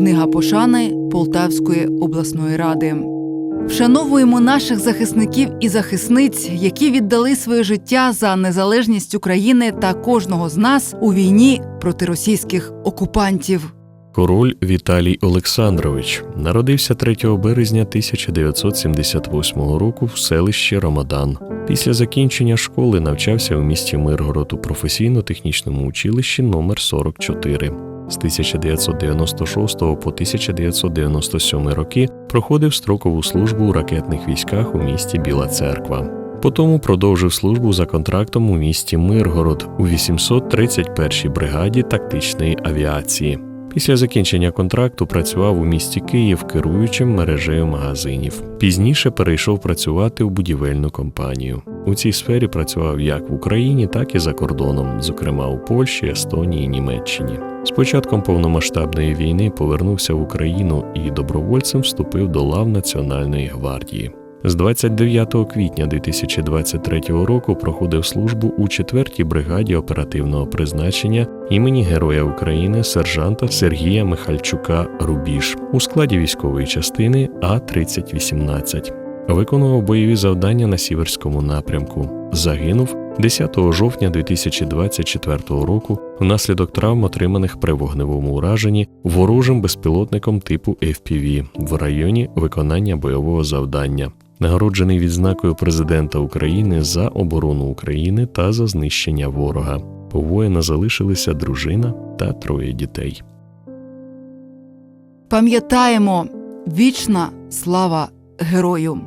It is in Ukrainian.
Книга пошани Полтавської обласної ради. Вшановуємо наших захисників і захисниць, які віддали своє життя за незалежність України та кожного з нас у війні проти російських окупантів. Король Віталій Олександрович народився 3 березня 1978 року в селищі Ромадан. Після закінчення школи навчався у місті Миргород у професійно-технічному училищі номер 44 З 1996 по 1997 роки проходив строкову службу у ракетних військах у місті Біла Церква. Потім продовжив службу за контрактом у місті Миргород у 831-й бригаді тактичної авіації. Після закінчення контракту працював у місті Київ керуючим мережею магазинів. Пізніше перейшов працювати у будівельну компанію. У цій сфері працював як в Україні, так і за кордоном, зокрема у Польщі, Естонії, Німеччині. З початком повномасштабної війни повернувся в Україну і добровольцем вступив до лав Національної гвардії. З 29 квітня 2023 року проходив службу у 4-й бригаді оперативного призначення імені Героя України сержанта Сергія Михальчука Рубіж у складі військової частини А-3018. Виконував бойові завдання на Сіверському напрямку. Загинув 10 жовтня 2024 року внаслідок травм, отриманих при вогневому ураженні ворожим безпілотником типу FPV в районі виконання бойового завдання. Нагороджений відзнакою президента України за оборону України та за знищення ворога. У воїна залишилися дружина та троє дітей. Пам'ятаємо вічна слава герою!